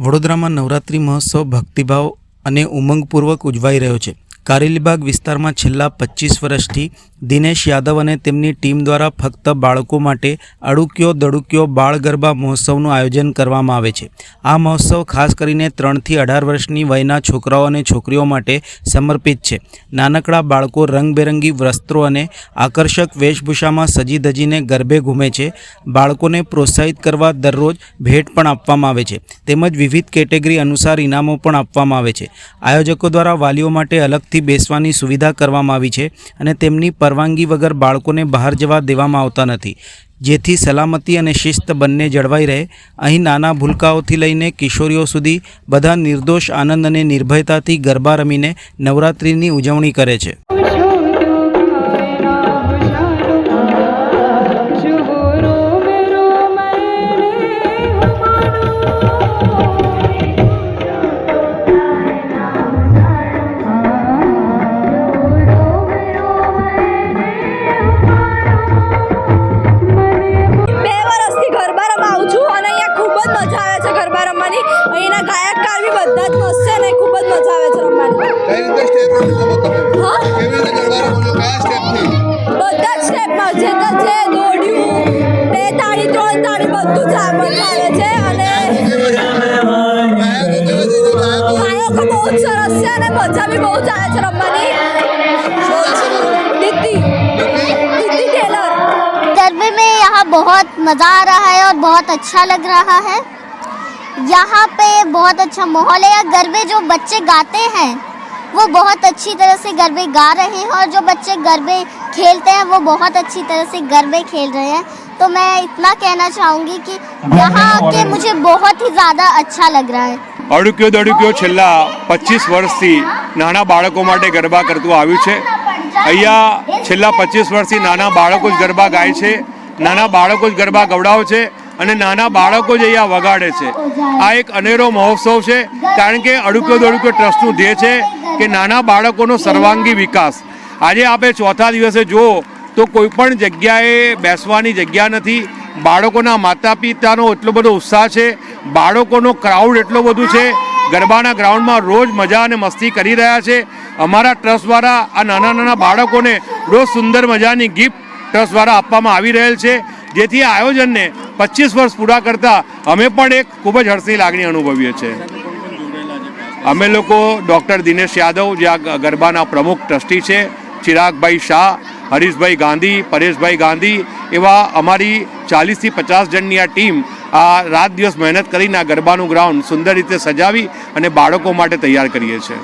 વડોદરામાં નવરાત્રિ મહોત્સવ ભક્તિભાવ અને ઉમંગપૂર્વક ઉજવાઈ રહ્યો છે. કારેલીબાગ વિસ્તારમાં છેલ્લા પચીસ વર્ષથી દિનેશ યાદવ અને તેમની ટીમ દ્વારા ફક્ત બાળકો માટે અડુક્યો દડુક્યો બાળ ગરબા મહોત્સવનું આયોજન કરવામાં આવે છે. આ મહોત્સવ ખાસ કરીને ત્રણથી અઢાર વર્ષની વયના છોકરાઓ અને છોકરીઓ માટે સમર્પિત છે. નાનકડા બાળકો રંગબેરંગી વસ્ત્રો અને આકર્ષક વેશભૂષામાં સજી ધજીને ગરબે ઘૂમે છે. બાળકોને પ્રોત્સાહિત કરવા દરરોજ ભેટ પણ આપવામાં આવે છે. તેમજ વિવિધ કેટેગરી અનુસાર ઇનામો પણ આપવામાં આવે છે. આયોજકો દ્વારા વાલીઓ માટે અલગથી બેસવાની સુવિધા કરવામાં આવી છે અને તેમની પરવાનગી વગર બાળકોને બહાર જવા દેવામાં આવતા નથી. જેથી સલામતી અને શિસ્ત બંને જળવાઈ રહે. અહીં નાના ભૂલકાઓથી લઈને કિશોરીઓ સુધી બધા નિર્દોષ આનંદ અને નિર્ભયતાથી ગરબા રમીને નવરાત્રિની ઉજવણી કરે છે. બહુ જ સરસ છે અને મજા બી બહુ જ આવે છે રમવાની શું નામ છે તમારું? દીદી દીદી ટેલર गरबे में यहाँ बहुत मज़ा आ रहा है और बहुत अच्छा लग रहा है यहाँ पे बहुत अच्छा माहौल है यहाँ गरबे जो बच्चे गाते हैं वो बहुत अच्छी तरह से गरबे गा रहे हैं और जो बच्चे गरबे खेलते हैं वो बहुत अच्छी तरह से गरबे खेल रहे हैं तो मैं इतना कहना चाहूँगी कि यहाँ आके मुझे बहुत ही ज़्यादा अच्छा लग रहा है અડુક્યો દડુક્યો છેલ્લા પચીસ વર્ષથી નાના બાળકો માટે ગરબા કરતું આવ્યું છે અહીંયા છેલ્લા પચીસ વર્ષથી નાના બાળકો જ ગરબા ગાય છે નાના બાળકો જ ગરબા ગવડાવે છે અને નાના બાળકો જ અહીંયા વગાડે છે આ એક અનેરો મહોત્સવ છે કારણ કે અડુક્યો દડુક્યો ટ્રસ્ટનું ધ્યેય છે કે નાના બાળકોનો સર્વાંગી વિકાસ. આજે આપણે ચોથા દિવસે જુઓ તો કોઈ પણ જગ્યાએ બેસવાની જગ્યા નથી. બાળકોના માતા પિતાનો એટલો બધો ઉત્સાહ છે. બાળકોનો ક્રાઉડ એટલો બધું છે. ગરબાના ગ્રાઉન્ડમાં રોજ મજા અને મસ્તી કરી રહ્યા છે. અમારા ટ્રસ્ટ દ્વારા આ નાના નાના બાળકોને રોજ સુંદર મજાની ગિફ્ટ ટ્રસ્ટ દ્વારા આપવામાં આવી રહેલ છે. જેથી આ આયોજનને પચીસ વર્ષ પૂરા કરતાં અમે પણ એક ખૂબ જ હર્ષની લાગણી અનુભવીએ છીએ. અમે લોકો ડૉક્ટર દિનેશ યાદવ, જે આ ગરબાના પ્રમુખ ટ્રસ્ટી છે, ચિરાગભાઈ શાહ, હરીશભાઈ ગાંધી, પરેશભાઈ ગાંધી, એવા અમારી ચાલીસથી પચાસ જણની આ ટીમ આ રાત દિવસ મહેનત કરીને આ ગરબાનું ગ્રાઉન્ડ સુંદર રીતે સજાવી અને બાળકો માટે તૈયાર કરીએ છીએ.